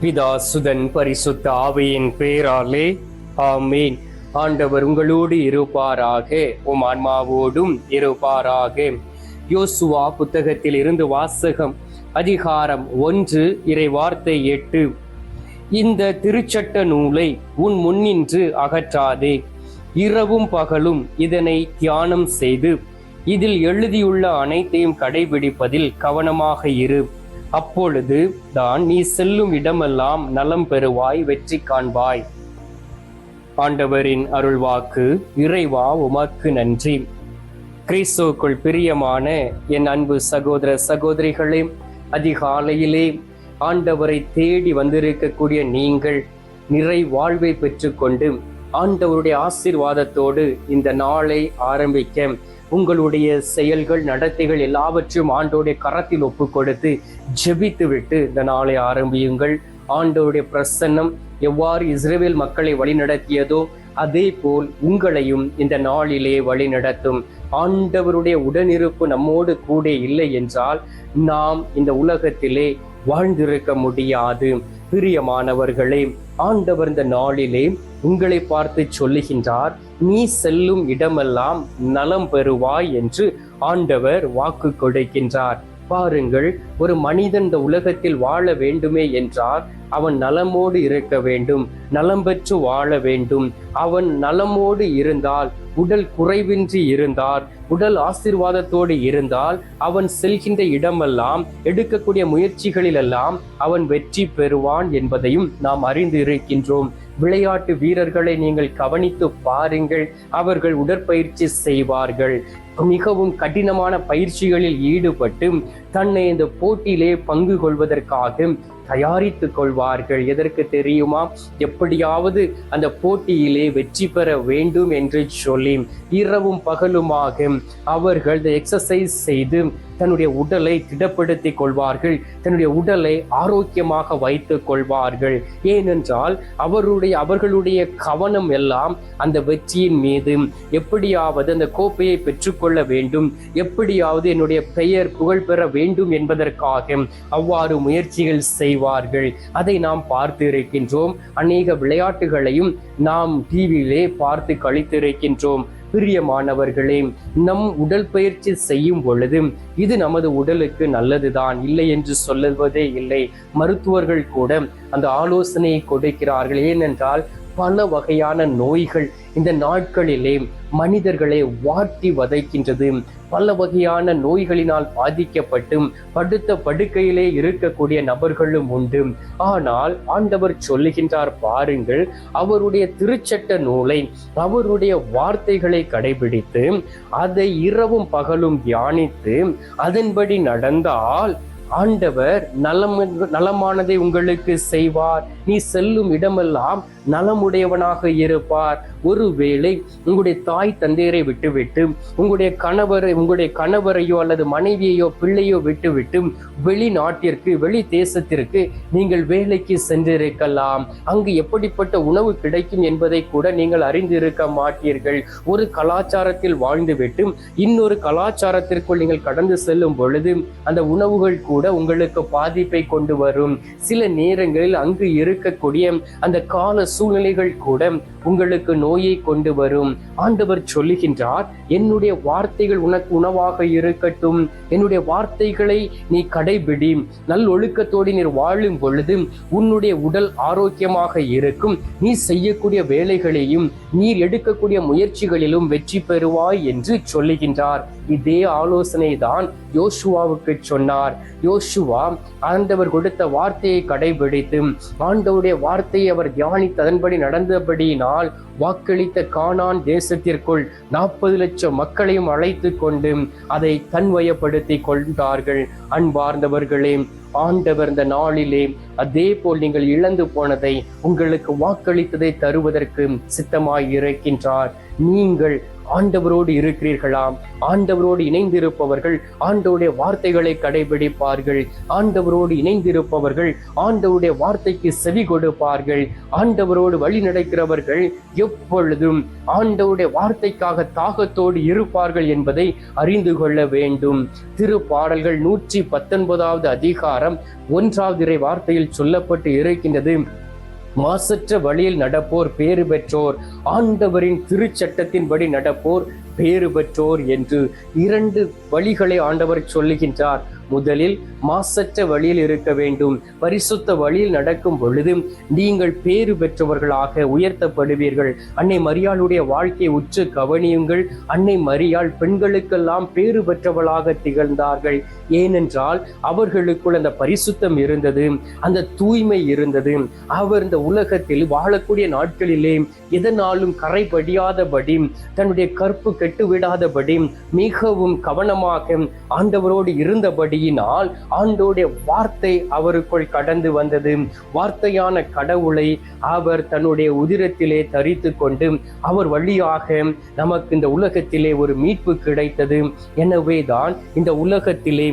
பிதா சுதன் பரிசுத்த ஆவையின் பேராலே. ஆமீன். ஆண்டவர் உங்களோடு இருப்பாராக. உம் ஆன்மாவோடும் இருப்பாராக. யோசுவா புத்தகத்தில் இருந்து வாசகம் அதிகாரம் ஒன்று இறை வார்த்தை எட்டு. இந்த திருச்சட்ட நூலை உன் முன்னின்று அகற்றாதே. இரவும் பகலும் இதனை தியானம் செய்து இதில் எழுதியுள்ள அனைத்தையும் கடைபிடிப்பதில் கவனமாக இரு. அப்பொழுது தான் நீ செல்லும் இடமெல்லாம் நலம் பெறுவாய் வெற்றி காண்பாய். ஆண்டவரின் அருள்வாக்கு இறைவா உமக்கு நன்றி. கிறிஸ்துவுக்குள் பிரியமான என் அன்பு சகோதர சகோதரிகளே அதிகாலையிலே ஆண்டவரை தேடி வந்திருக்கக்கூடிய நீங்கள் நிறை வாழ்வை பெற்றுக்கொண்டு ஆண்டவருடைய ஆசீர்வாதத்தோடு இந்த நாளை ஆரம்பிக்க உங்களுடைய செயல்கள் நடத்தைகள் எல்லாவற்றையும் ஆண்டோடைய கரத்தில் ஒப்பு கொடுத்து ஜெபித்து விட்டு இந்த நாளை ஆரம்பியுங்கள். ஆண்டவருடைய பிரசன்னம் எவ்வாறு இஸ்ரேல் மக்களை வழிநடத்தியதோ அதே போல் உங்களையும் இந்த நாளிலே வழிநடத்தும். ஆண்டவருடைய உடனிருப்பு நம்மோடு கூட இல்லை என்றால் நாம் இந்த உலகத்திலே வாழ்ந்திருக்க முடியாது. பிரியமானவர்களே ஆண்டவர் இந்த நாளிலே உங்களை பார்த்து சொல்லுகின்றார் நீ செல்லும் இடமெல்லாம் நலம் பெறுவாய் என்று ஆண்டவர் வாக்கு கொடுக்கின்றார். பாருங்கள் ஒரு மனிதன் இந்த உலகத்தில் வாழ வேண்டுமே என்றால் அவன் நலமோடு இருக்க வேண்டும் நலம் பெற்று வாழ வேண்டும். அவன் நலமோடு இருந்தால் உடல் குறைவின்றி இருந்தால் உடல் ஆசீர்வாதத்தோடு இருந்தால் அவன் செல்கின்ற இடமெல்லாம் எடுக்கக்கூடிய முயற்சிகளிலெல்லாம் அவன் வெற்றி பெறுவான் என்பதையும் நாம் அறிந்து இருக்கின்றோம் விளையாட்டு வீரர்களை நீங்கள் கவனித்து பாருங்கள். அவர்கள் உடற்பயிற்சி செய்வார்கள். மிகவும் கடினமான பயிற்சிகளில் ஈடுபட்டு தன்னை இந்த போட்டியிலே பங்கு கொள்வதற்காக தயாரித்துக் கொள்வார்கள். எதற்கு தெரியுமா? எப்படியாவது அந்த போட்டியிலே வெற்றி பெற வேண்டும் என்று சொல்லி இரவும் பகலுமாக அவர்கள் இந்த எக்ஸசைஸ் செய்து தன்னுடைய உடலை திடப்படுத்திக் கொள்வார்கள் தன்னுடைய உடலை ஆரோக்கியமாக வைத்துக் கொள்வார்கள். ஏனென்றால் அவருடைய அவர்களுடைய கவனம் எல்லாம் அந்த வெற்றியின் மீது. எப்படியாவது அந்த கோப்பையை பெற்றுக்கொள்ள வேண்டும். எப்படியாவது என்னுடைய பெயர் புகழ் பெற வேண்டும் என்பதற்காக அவ்வாறு முயற்சிகள் செய்வார்கள். அதை நாம் பார்த்து இருக்கின்றோம் அநேக விளையாட்டுகளையும் நாம் டிவியிலே பார்த்து கழித்திருக்கின்றோம் பிரியமானவர்களே நம் உடல் பயிற்சி செய்யும் பொழுது இது நமது உடலுக்கு நல்லதுதான் இல்லை என்று சொல்லுவதே இல்லை. மருத்துவர்கள் கூட அந்த ஆலோசனையை கொடுக்கிறார்கள். ஏனென்றால் பல வகையான நோய்கள் இந்த நாட்களிலே மனிதர்களை வாட்டி வதைக்கின்றது. பல வகையான நோய்களினால் பாதிக்கப்பட்டு படுத்த படுக்கையிலே இருக்கக்கூடிய நபர்களும் உண்டு. ஆனால் ஆண்டவர் சொல்லுகின்றார் பாருங்கள் அவருடைய திருச்சட்ட நூலை அவருடைய வார்த்தைகளை கடைபிடித்து அதை இரவும் பகலும் தியானித்து அதன்படி நடந்தால் ஆண்டவர் நலம் நலமானதை உங்களுக்கு செய்வார். நீ செல்லும் இடமெல்லாம் நலமுடையவனாக இருப்பார். ஒருவேளை உங்களுடைய தாய் தந்தையரை விட்டுவிட்டு உங்களுடைய கணவரை உங்களுடைய கணவரையோ அல்லது மனைவியையோ பிள்ளையோ விட்டுவிட்டு வெளிநாட்டிற்கு வெளி தேசத்திற்கு நீங்கள் வேலைக்கு சென்றிருக்கலாம். அங்கு எப்படிப்பட்ட உணவு கிடைக்கும் என்பதை கூட நீங்கள் அறிந்திருக்க மாட்டீர்கள். ஒரு கலாச்சாரத்தில் வாழ்ந்துவிட்டு இன்னொரு கலாச்சாரத்திற்குள் நீங்கள் கடந்து செல்லும் பொழுது அந்த உணவுகள் கூட கூட உங்களுக்கு பாதிப்பை கொண்டு வரும். சில நேரங்களில் அங்கு இருக்கக்கூடிய அந்த கால சூழ்நிலைகள் கூட உங்களுக்கு நோயை கொண்டு வரும். ஆண்டவர் சொல்லுகின்றார் என்னுடைய வார்த்தைகள் உனக்கு உணவாக இருக்கட்டும். என்னுடைய வார்த்தைகளை நீ கடைபிடி. நல் ஒழுக்கத்தோடு நீர் வாழும் பொழுது உன்னுடைய உடல் ஆரோக்கியமாக இருக்கும். நீ செய்யக்கூடிய வேலைகளையும் நீர் எடுக்கக்கூடிய முயற்சிகளிலும் வெற்றி பெறுவாய் என்று சொல்லுகின்றார். இதே ஆலோசனை தான் யோசுவாவுக்கு சொன்னார். யோசுவா ஆண்டவர் கொடுத்த வார்த்தையை கடைபிடித்து ஆண்டவருடைய வார்த்தையை அவர் தியானித்து அதன்படி நடந்தபடியினால் வாக்களித்த கானான் தேசத்திற்குள் நாற்பது லட்சம் மக்களையும் அழைத்து கொண்டு அதை தன்வயப்படுத்தி கொண்டார்கள். அன்பார்ந்தவர்களே ஆண்டவர் இந்த நாளிலே அதே போல் நீங்கள் இழந்து போனதை உங்களுக்கு வாக்களித்ததை தருவதற்கு சித்தமாய் இருக்கின்றார். நீங்கள் ஆண்டவரோடு இருக்கிறீர்களாம். ஆண்டவரோடு இணைந்திருப்பவர்கள் ஆண்டவருடைய வார்த்தைகளை கடைபிடிப்பார்கள். ஆண்டவரோடு இணைந்திருப்பவர்கள் ஆண்டவருடைய வார்த்தைக்கு செவி கொடுப்பார்கள். ஆண்டவரோடு வழி நடக்கிறவர்கள் எப்பொழுதும் ஆண்டவருடைய வார்த்தைக்காக தாகத்தோடு இருப்பார்கள் என்பதை அறிந்து கொள்ள வேண்டும். திருப்பாடல்கள் நூற்றி பத்தொன்பதாவது அதிகாரம் ஒன்றாவது இறை வார்த்தையில் சொல்லப்பட்டு இருக்கின்றது. மாசற்ற வழியில் நடப்போர் பேறு பெற்றோர். ஆண்டவரின் திருச்சட்டத்தின்படி நடப்போர் பேறு பெற்றோர் என்று இரண்டு வழிகளை ஆண்டவர் சொல்லுகின்றார். முதலில் மாசற்ற வழியில் இருக்க வேண்டும். பரிசுத்த வழியில் நடக்கும் பொழுது நீங்கள் பேறு பெற்றவர்களாக உயர்த்தப்படுவீர்கள். அன்னை மரியாளுடைய வாழ்க்கையை உற்று கவனியுங்கள். அன்னை மரியாள் பெண்களுக்கெல்லாம் பேறு பெற்றவளாக திகழ்ந்தார்கள். ஏனென்றால் அவர்களுக்குள் அந்த பரிசுத்தம் இருந்தது அந்த தூய்மை இருந்தது. அவர் இந்த உலகத்தில் வாழக்கூடிய நாட்களிலே எதனாலும் கரைபடியாதபடி தன்னுடைய கற்பு கெட்டு விடாதபடி மிகவும் கவனமாக ஆண்டவரோடு இருந்தபடியினால் ஆண்டோடைய வார்த்தை அவருக்குள் கடந்து வந்தது. வார்த்தையான கடவுளை அவர் தன்னுடைய உதிரத்திலே தரித்து கொண்டு அவர் வழியாக நமக்கு இந்த உலகத்திலே ஒரு மீட்பு கிடைத்தது. எனவே தான் இந்த உலகத்திலே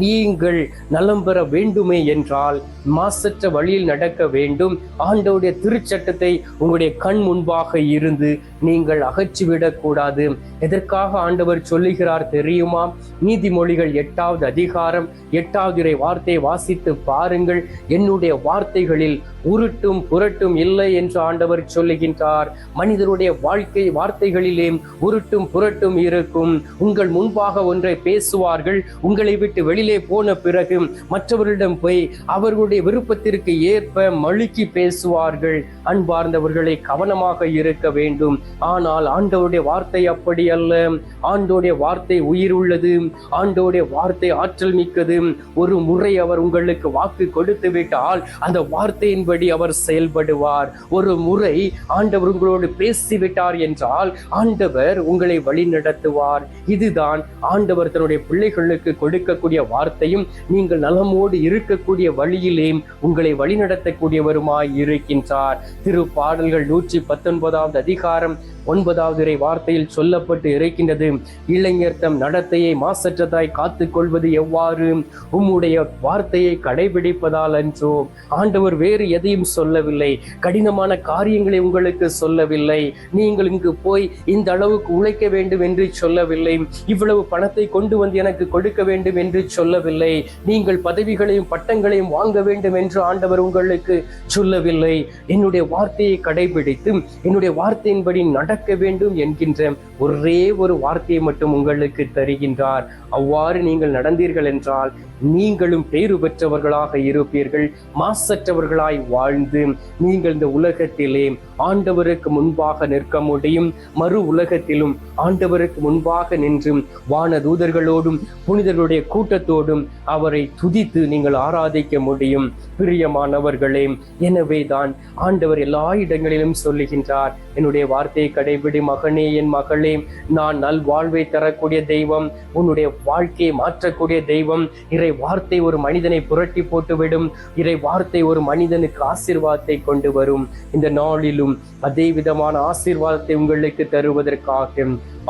நீங்கள் நலம் பெற வேண்டுமே என்றால் மாசற்ற வழியில் நடக்க வேண்டும். ஆண்டோடைய திருச்சட்டத்தை உங்களுடைய கண் முன்பாக இருந்து நீங்கள் அகற்றிவிடக்கூடாது. எதற்காக ஆண்டவர் சொல்லுகிறார் தெரியுமா? நீதிமொழிகள் எட்டாவது அதிகாரம் எட்டாவது இறை வார்த்தையை வாசித்து பாருங்கள். என்னுடைய வார்த்தைகளில் உருட்டும் புரட்டும் இல்லை என்று ஆண்டவர் சொல்லுகின்றார். மனிதருடைய வாழ்க்கை வார்த்தைகளிலே உருட்டும் புரட்டும் இருக்கும். உங்கள் முன்பாக ஒன்றை பேசுவார்கள். உங்களை விட்டு வெளியிலே போன பிறகு மற்றவர்களிடம் போய் அவர்களுடைய விருப்பத்திற்கு ஏற்ப மழுக்கி பேசுவார்கள். அன்பார்ந்தவர்களை கவனமாக இருக்க வேண்டும். ஆனால் ஆண்டவருடைய வார்த்தை அப்படி அல்ல. ஆண்டோடைய வார்த்தை உயிர் உள்ளது. ஆண்டோடைய வார்த்தை ஆற்றல் மிக்கது. ஒரு முறை அவர் உங்களுக்கு வாக்கு கொடுத்து விட்டால் அந்த வார்த்தையின் வார்த்தையின்படி அவர் செயல்படுவார். ஒரு முறை ஆண்டவர் உங்களோடு பேசிவிட்டார் என்றால் ஆண்டவர் உங்களை வழி நடத்துவார். இதுதான் ஆண்டவர் தன்னுடைய பிள்ளைகளுக்கு கொடுக்கக்கூடிய வார்த்தையும் நீங்கள் நலமோடு இருக்கக்கூடிய வழியிலே உங்களை வழிநடத்தக்கூடியவருமாய் இருக்கின்றார். திரு பாடல்கள் நூற்றி பத்தொன்பதாவது அதிகாரம் ஒன்பதாவது இறை வார்த்தையில் சொல்லப்பட்டு இருக்கின்றது இளைஞர் தம் நடத்தையை மாசற்றதாய் காத்து கொள்வது எவ்வாறு? உம்முடைய வார்த்தையை கடைபிடிப்பதால் அன்றோ? ஆண்டவர் வேறு எதையும் சொல்லவில்லை. கடினமான காரியங்களை உங்களுக்கு சொல்லவில்லை. நீங்கள் இங்கு போய் இந்த அளவுக்கு உழைக்க வேண்டும் என்று சொல்லவில்லை. இவ்வளவு பணத்தை கொண்டு வந்து எனக்கு கொடுக்க வேண்டும் என்று சொல்லவில்லை. நீங்கள் பதவிகளையும் பட்டங்களையும் வாங்க வேண்டும் என்று ஆண்டவர் உங்களுக்கு சொல்லவில்லை. என்னுடைய வார்த்தையை கடைபிடித்து என்னுடைய வார்த்தையின்படி நடக்க வேண்டும் என்கின்ற ஒரே ஒரு வார்த்தையை மட்டும் உங்களுக்கு தருகின்றார். அவ்வாறு நீங்கள் நடந்தீர்கள் என்றால் நீங்களும் பேறு பெற்றவர்களாக இருப்பீர்கள். மாசற்றவர்களாய் வாழ்ந்து நீங்கள் இந்த உலகத்திலே ஆண்டவருக்கு முன்பாக நிற்க முடியும். மறு உலகத்திலும் ஆண்டவருக்கு முன்பாக நின்று வான தூதர்களோடும் புனிதர்களுடைய கூட்டத்தோடும் அவரை துதித்து நீங்கள் ஆராதிக்க முடியும். பிரியமானவர்களே எனவே தான் ஆண்டவர் எல்லா இடங்களிலும் சொல்லுகின்றார். என்னுடைய வார்த்தையை கடைபிடி மகனே என் மகளே. நான் நல் வாழ்வை தரக்கூடிய தெய்வம் உன்னுடைய வாழ்க்கையை மாற்றக்கூடிய தெய்வம். இறை வார்த்தை ஒரு மனிதனை புரட்டி போட்டுவிடும். இறை வார்த்தை ஒரு மனிதனுக்கு ஆசீர்வாதத்தை கொண்டு வரும். இந்த நாளிலும் அதே விதமான ஆசீர்வாதத்தை உங்களுக்கு தருவதற்காக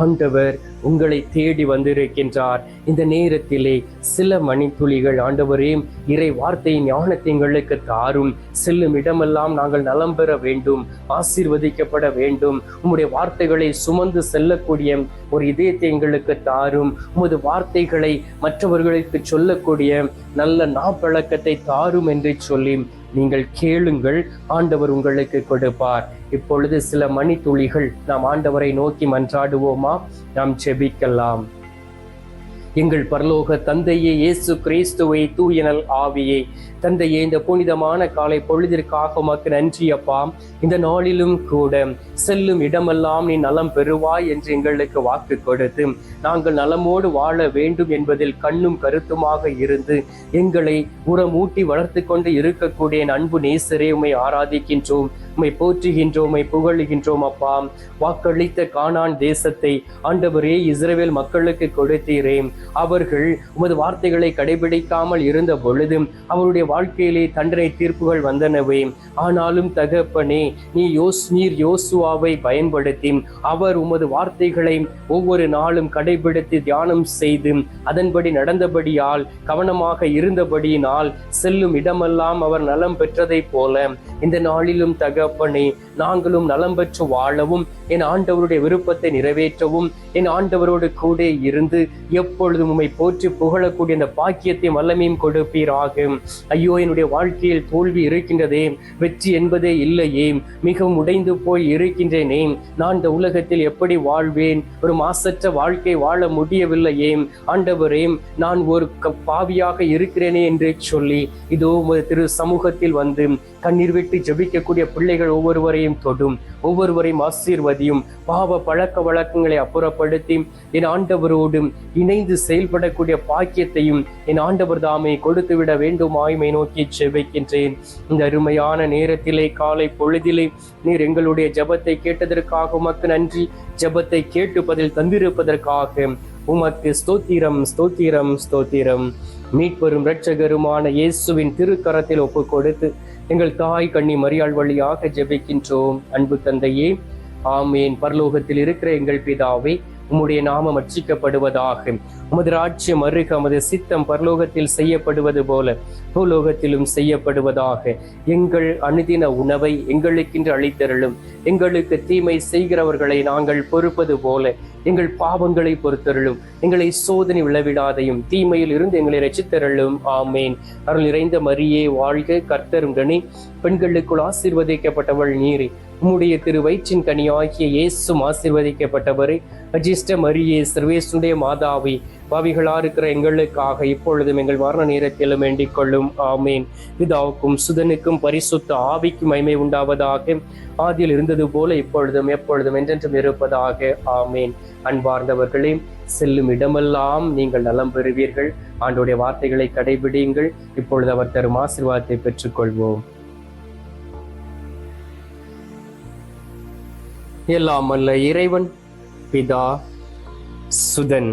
ஆண்டவர் உங்களை தேடி வந்திருக்கின்றார். இந்த நேரத்திலே சில மணித்துளிகள் ஆண்டவரே இறை வார்த்தையின் ஞானத்தை எங்களுக்கு தாரும். செல்லும் இடமெல்லாம் நாங்கள் நலம் பெற வேண்டும் ஆசீர்வதிக்கப்பட வேண்டும். உம்முடைய வார்த்தைகளை சுமந்து செல்லக்கூடிய ஒரு இதயத்தை எங்களுக்கு தாரும். உமது வார்த்தைகளை மற்றவர்களுக்கு சொல்லக்கூடிய நல்ல நாப்பழக்கத்தை தாரும் என்று சொல்லி நீங்கள் கேளுங்கள் ஆண்டவர் உங்களுக்கு கொடுப்பார். இப்பொழுது சில மணித்துளிகள் நாம் ஆண்டவரை நோக்கி மன்றாடுவோமா? நாம் செபிக்கலாம். எங்கள் பரலோக தந்தையே இயேசு கிறிஸ்துவை தூயனல் ஆவியே தந்தையே இந்த புனிதமான காலை பொழுதிற்காக உமக்கு நன்றி அப்பா. இந்த நாளிலும் கூட செல்லும் இடமெல்லாம் நீ நலம் பெறுவாய் என்று எங்களுக்கு வாக்கு கொடுத்து நாங்கள் நலமோடு வாழ வேண்டும் என்பதில் கண்ணும் கருத்துமாக இருந்து எங்களை உரமூட்டி வளர்த்து கொண்டு இருக்கக்கூடிய அன்பு நேசரே உமை ஆராதிக்கின்றோம். உம்மை போற்றுகின்றோம் உம்மை புகழுகின்றோம் அப்பா. வாக்களித்த காணான் தேசத்தை ஆண்டவரே இஸ்ரேல் மக்களுக்கு கொடுத்தீரே. அவர்கள் உமது வார்த்தைகளை கடைபிடிக்காமல் இருந்த பொழுது அவருடைய வாழ்க்கையிலே தண்டனை தீர்ப்புகள் வந்தனவே. ஆனாலும் தகப்பனே நீ யோஸ் நீர் யோசுவாவை பயன்படுத்தி அவர் உமது வார்த்தைகளை ஒவ்வொரு நாளும் கடைபிடித்து தியானம் செய்து அதன்படி நடந்தபடியால் கவனமாக இருந்தபடியினால் செல்லும் இடமெல்லாம் அவர் நலம் பெற்றதைப் போல இந்த நாளிலும் தக தகப்பனே நாங்களும் நலம் பெற்று வாழவும். என் ஆண்டவருடைய விருப்பத்தை நிறைவேற்றவும். என் ஆண்டவரோடு கூட இருந்து எப்பொழுதும் உம்மை போற்றி புகழக்கூடிய அந்த பாக்கியத்தையும் வல்லமையும் கொடுப்பீராக. ஐயோ என்னுடைய வாழ்க்கையில் தோல்வி இருக்கின்றதே. வெற்றி என்பதே இல்லையே. மிகவும் உடைந்து போய் இருக்கின்றேனே. நான் இந்த உலகத்தில் எப்படி வாழ்வேன்? ஒரு மாசற்ற வாழ்க்கை வாழ முடியவில்லையே. ஆண்டவரே நான் ஒரு பாவியாக இருக்கிறேனே என்று சொல்லி இதோ திரு சமூகத்தில் வந்து கண்ணீர் விட்டு ஜெபிக்கக்கூடிய பிள்ளைகள் ஒவ்வொருவரையும் தொடும் ஒவ்வொருவரையும் ஆசீர்வதியும் பாவ பழக்க வழக்கங்களை அப்புறப்படுத்தி என் ஆண்டவரோடும் இணைந்து செயல்படக்கூடிய பாக்கியத்தையும் என் ஆண்டவர் தாமே கொடுத்து விட வேண்டுமாய்மை நோக்கி செவிக்கின்றேன் இந்த அருமையான நேரத்திலே காலை பொழுதிலே நீர் எங்களுடைய ஜபத்தை கேட்டதற்காக உமக்கு நன்றி. ஜபத்தை கேட்டு பதில் தந்திருப்பதற்காக உமக்கு ஸ்தோத்திரம் ஸ்தோத்திரம் ஸ்தோத்திரம். மீட்பெரும் இரட்சகருமான இயேசுவின் திருக்கரத்தில் ஒப்பு கொடுத்து எங்கள் தாய் கண்ணி மரியாள் வழியாக ஜெபிக்கின்றோம். அன்பு தந்தையே ஆமேன். பரலோகத்தில் இருக்கிற எங்கள் பிதாவே உம்முடைய நாமம் அர்ச்சிக்கப்படுவதாக. உமது ராஜ்யம் அருக உமது சித்தம் பரலோகத்தில் செய்யப்படுவது போல பூலோகத்திலும் செய்யப்படுவதாக. எங்கள் அனுதின உணவை எங்களுக்கென்று அளித்தருளும். எங்களுக்கு தீமை செய்கிறவர்களை நாங்கள் பொறுப்பது போல எங்கள் பாவங்களை பொறுத்தருளும். எங்களை சோதனை விளைவிடாதையும் தீமையில் இருந்து எங்களை ரசித்தருளும் ஆமேன். அருள் நிறைந்த மரியே வாழ்க கர்த்தரும் பெண்களுக்குள் ஆசீர்வதிக்கப்பட்டவள் நீரே. உம்முடைய திரு வயிற்றின் கனியாகிய இயேசும் ஆசீர்வதிக்கப்பட்டவரை. அஜிஷ்ட மரியே சர்வேசுடைய மாதாவை. பாவிகளா இருக்கிற எங்களுக்காக இப்பொழுதும் எங்கள் மரண நேரத்திலும் வேண்டிக் கொள்ளும். ஆமேன். பிதாவுக்கும் சுதனுக்கும் பரிசுத்த ஆவிக்கும் மைமை உண்டாவதாக. ஆதியில் இருந்தது போல இப்பொழுதும் எப்பொழுதும் என்றென்றும் இருப்பதாக. ஆமேன். அன்பார்ந்தவர்களே செல்லும் இடமெல்லாம் நீங்கள் நலம் பெறுவீர்கள். ஆண்டுடைய வார்த்தைகளை கடைபிடியுங்கள். இப்பொழுது அவர் தரும் ஆசீர்வாதத்தை பெற்றுக்கொள்வோம். எல்லாம் அல்ல இறைவன் பிதா சுதன்.